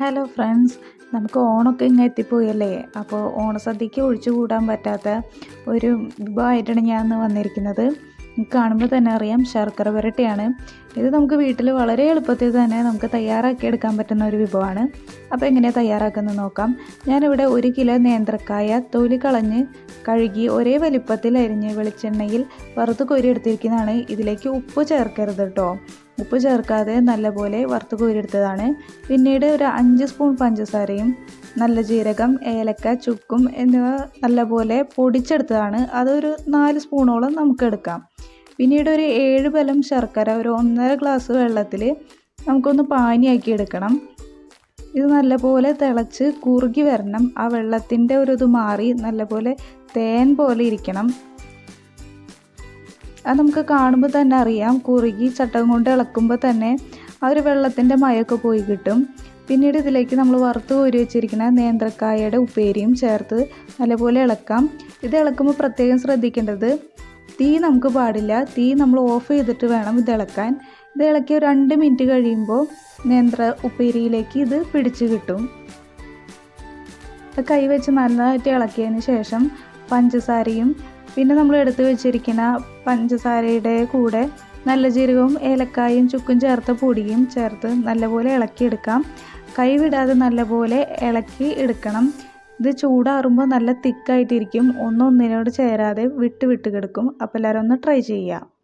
Hello friends നമുക്ക് ഓണമൊക്കെ ഇങ്ങ് എത്തിപ്പോയല്ലേ? അപ്പോൾ ഓണസദ്യയ്ക്ക് ഒഴിച്ചുകൂടാൻ പറ്റാത്ത ഒരു വിഭവമായിട്ടാണ് ഞാൻ ഇന്ന് വന്നിരിക്കുന്നത്. കാണുമ്പോൾ തന്നെ അറിയാം ശർക്കര പുരട്ടിയാണ്. ഇത് നമുക്ക് വീട്ടിൽ വളരെ എളുപ്പത്തിൽ തന്നെ നമുക്ക് തയ്യാറാക്കി എടുക്കാൻ പറ്റുന്ന ഒരു വിഭവമാണ്. അപ്പോൾ എങ്ങനെയാണ് തയ്യാറാക്കുന്നത് നോക്കാം. ഞാനിവിടെ ഒരു കിലോ നേന്ത്രക്കായ തൊലി കളഞ്ഞ് കഴുകി ഒരേ വലിപ്പത്തിൽ അരിഞ്ഞ് വെളിച്ചെണ്ണയിൽ വറുത്ത് കോരി എടുത്തിരിക്കുന്നതാണ്. ഇതിലേക്ക് ഉപ്പ് ചേർക്കരുത് കേട്ടോ. ഉപ്പ് ചേർക്കാതെ നല്ലപോലെ വറുത്ത് കോരിയെടുത്തതാണ്. പിന്നീട് ഒരു അഞ്ച് സ്പൂൺ പഞ്ചസാരയും നല്ല ജീരകം ഏലക്ക ചുക്കും എന്നിവ നല്ലപോലെ പൊടിച്ചെടുത്തതാണ്. അതൊരു നാല് സ്പൂണോളം നമുക്ക് എടുക്കാം. പിന്നീട് ഒരു ഏഴ് ബലം ശർക്കര ഒരു ഒന്നര ഗ്ലാസ് വെള്ളത്തിൽ നമുക്കൊന്ന് പാനിയാക്കി എടുക്കണം. ഇത് നല്ലപോലെ തിളച്ച് കുറുകി വരണം. ആ വെള്ളത്തിന്റെ ഒരു ഇത് മാറി നല്ലപോലെ തേൻ പോലെ ഇരിക്കണം. അത് നമുക്ക് കാണുമ്പോൾ തന്നെ അറിയാം. കുറുകി ചട്ടകം കൊണ്ട് ഇളക്കുമ്പോൾ തന്നെ ആ ഒരു വെള്ളത്തിന്റെ മയമൊക്കെ പോയി കിട്ടും. പിന്നീട് ഇതിലേക്ക് നമ്മൾ വറുത്ത് കോരി വെച്ചിരിക്കുന്ന നേന്ത്രക്കായയുടെ ഉപ്പേരിയും ചേർത്ത് നല്ലപോലെ ഇളക്കാം. ഇത് ഇളക്കുമ്പോൾ പ്രത്യേകം ശ്രദ്ധിക്കേണ്ടത് തീ നമുക്ക് പാടില്ല. തീ നമ്മൾ ഓഫ് ചെയ്തിട്ട് വേണം ഇത് ഇളക്കാൻ. ഇത് ഇളക്കി രണ്ട് മിനിറ്റ് കഴിയുമ്പോൾ നേന്ത്ര ഉപ്പേരിയിലേക്ക് ഇത് പിടിച്ച് കിട്ടും. കൈ വെച്ച് നന്നായിട്ട് ഇളക്കിയതിന് ശേഷം പഞ്ചസാരയും പിന്നെ നമ്മൾ എടുത്തു വെച്ചിരിക്കുന്ന പഞ്ചസാരയുടെ കൂടെ നല്ല ജീരകവും ഏലക്കായും ചുക്കും ചേർത്ത് പൊടിയും ചേർത്ത് നല്ലപോലെ ഇളക്കിയെടുക്കാം. കൈവിടാതെ നല്ലപോലെ ഇളക്കി എടുക്കണം. ഇത് ചൂടാറുമ്പോൾ നല്ല തിക്കായിട്ടിരിക്കും. ഒന്നൊന്നിനോട് ചേരാതെ വിട്ട് വിട്ട് കിടക്കും. അപ്പോൾ എല്ലാവരും ഒന്ന് ട്രൈ ചെയ്യുക.